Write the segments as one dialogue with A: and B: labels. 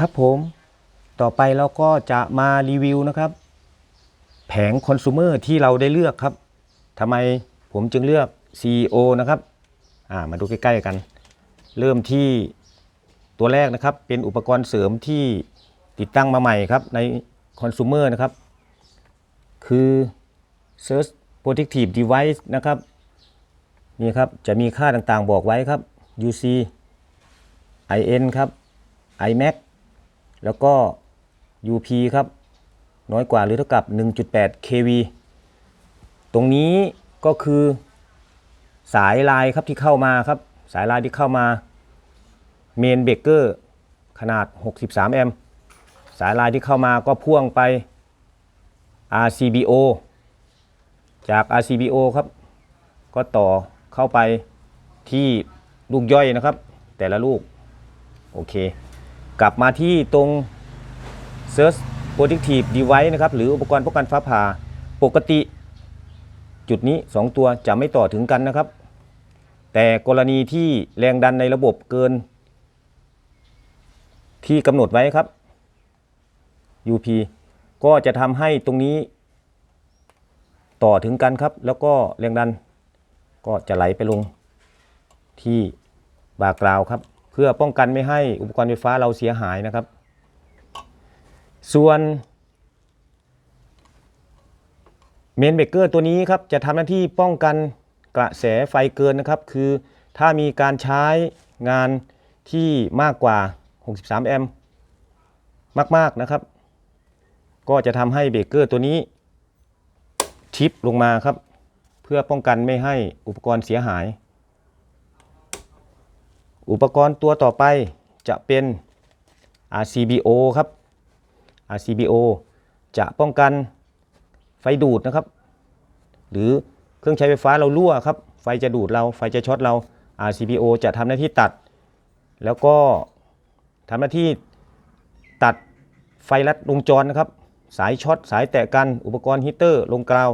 A: ครับผมต่อไปเราก็จะมารีวิวนะครับ แผงคอน sumer ที่เราได้เลือกครับทำไมผมจึงเลือก CEO นะครับามาดูใกล้ๆกัน เริ่มที่ตัวแรกนะครับ เป็นอุปกรณ์เสริมที่ติดตั้งมาใหม่ครับในคอน sumer นะครับ คือ Search Protective Device นะครับนี่ครับ จะมีค่าต่างๆบอกไว้ครับ UC IN ครับ iMac แล้วก็ UP ครับ น้อยกว่าหรือเท่ากับ 1.8 kV ตรงนี้ก็คือสายลายครับที่เข้ามาครับ สายลายที่เข้ามาเมนเบเกอร์ขนาด 63 แอมป์สายลายที่เข้ามาก็พ่วงไป RCBO จาก RCBO ครับ ก็ต่อเข้าไปที่ลูกย่อยนะครับ แต่ละลูก โอเค กลับมาที่ตรง Search Protective Device นะครับ หรืออุปกรณ์ป้องกันฟ้าผ่า ปกติ จุดนี้ 2 ตัวจะไม่ต่อถึงกันนะครับ แต่กรณีที่แรงดันในระบบเกิน ที่กำหนดไว้ครับ UP ก็จะทำให้ตรงนี้ ต่อถึงกันครับ แล้วก็แรงดันก็จะไหลไปลงที่บากราวครับ พื่อป้องกันไม่ให้อุปกรณ์ไฟฟ้าเราเสียหายนะครับ ส่วนเมนเบเกอร์ตัวนี้ครับจะทำหน้าที่ป้องกันกระแสไฟเกินนะครับ คือถ้ามีการใช้งานที่มากกว่า 63 แอมป์มาก ๆ นะครับ ก็จะทำให้เบรกเกอร์ตัวนี้ชิปลงมาครับ เพื่อป้องกันไม่ให้อุปกรณ์เสียหาย อุปกรณ์ตัวต่อไปจะเป็น RCBO ครับ RCBO จะป้องกันไฟดูดนะครับ หรือเครื่องใช้ไฟฟ้าเรารั่วครับ ไฟจะดูดเรา ไฟจะช็อตเรา RCBO จะทำหน้าที่ตัด แล้วก็ทำหน้าที่ตัดไฟลัดวงจรนะครับ สายช็อต สายแตะกัน อุปกรณ์ฮีเตอร์ ลงกราว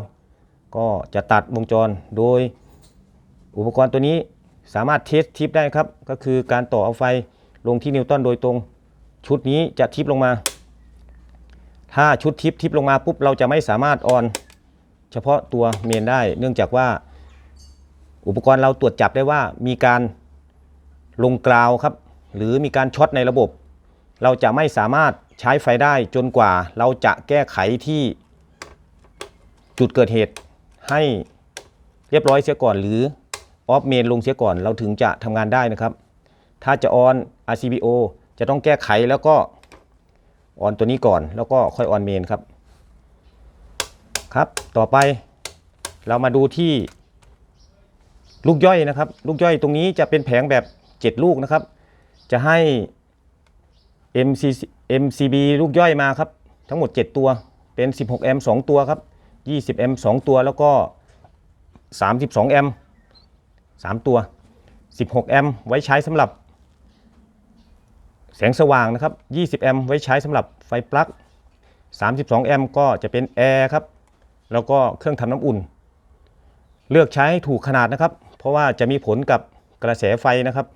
A: ก็จะตัดวงจร โดยอุปกรณ์ตัวนี้ สามารถเทสทิปได้ครับ ก็คือการต่อเอาไฟลงที่นิวตันโดยตรง ชุดนี้จะทิปลงมา ถ้าชุดทิปทิปลงมาปุ๊บเราจะไม่สามารถออน เฉพาะตัวเมนได้ เนื่องจากว่า อุปกรณ์เราตรวจจับได้ว่ามีการลงกราวครับ หรือมีการช็อตในระบบ เราจะไม่สามารถใช้ไฟได้จนกว่าเราจะแก้ไขที่จุดเกิดเหตุให้เรียบร้อยเสียก่อนหรือ ออฟเมนลงเสียก่อนเราถึงจะทำงานได้นะครับ ถ้าจะออน RCBO จะต้องแก้ไขแล้วก็ออนตัวนี้ก่อน แล้วก็ค่อยออนเมนครับ ครับ ต่อไปเรามาดูที่ลูกย่อยนะครับ ลูกย่อยตรงนี้จะเป็นแผงแบบ 7 ลูกนะครับ จะให้ MC MCB ลูกย่อยมาครับ ทั้งหมด 7 ตัวเป็น 16 แอมป์2ตัวครับ 20 แอมป์2ตัวแล้วก็ 32 แอมป์ 3 ตัว 16 แอมป์ไว้ใช้สำหรับ แสงสว่างนะครับ 20 แอมป์ไว้ใช้สำหรับไฟปลั๊ก 32 แอมป์ก็จะเป็นแอร์ครับ แล้วก็เครื่องทำน้ำอุ่น เลือกใช้ถูกขนาดนะครับ เพราะว่าจะมีผลกับกระแสไฟนะครับ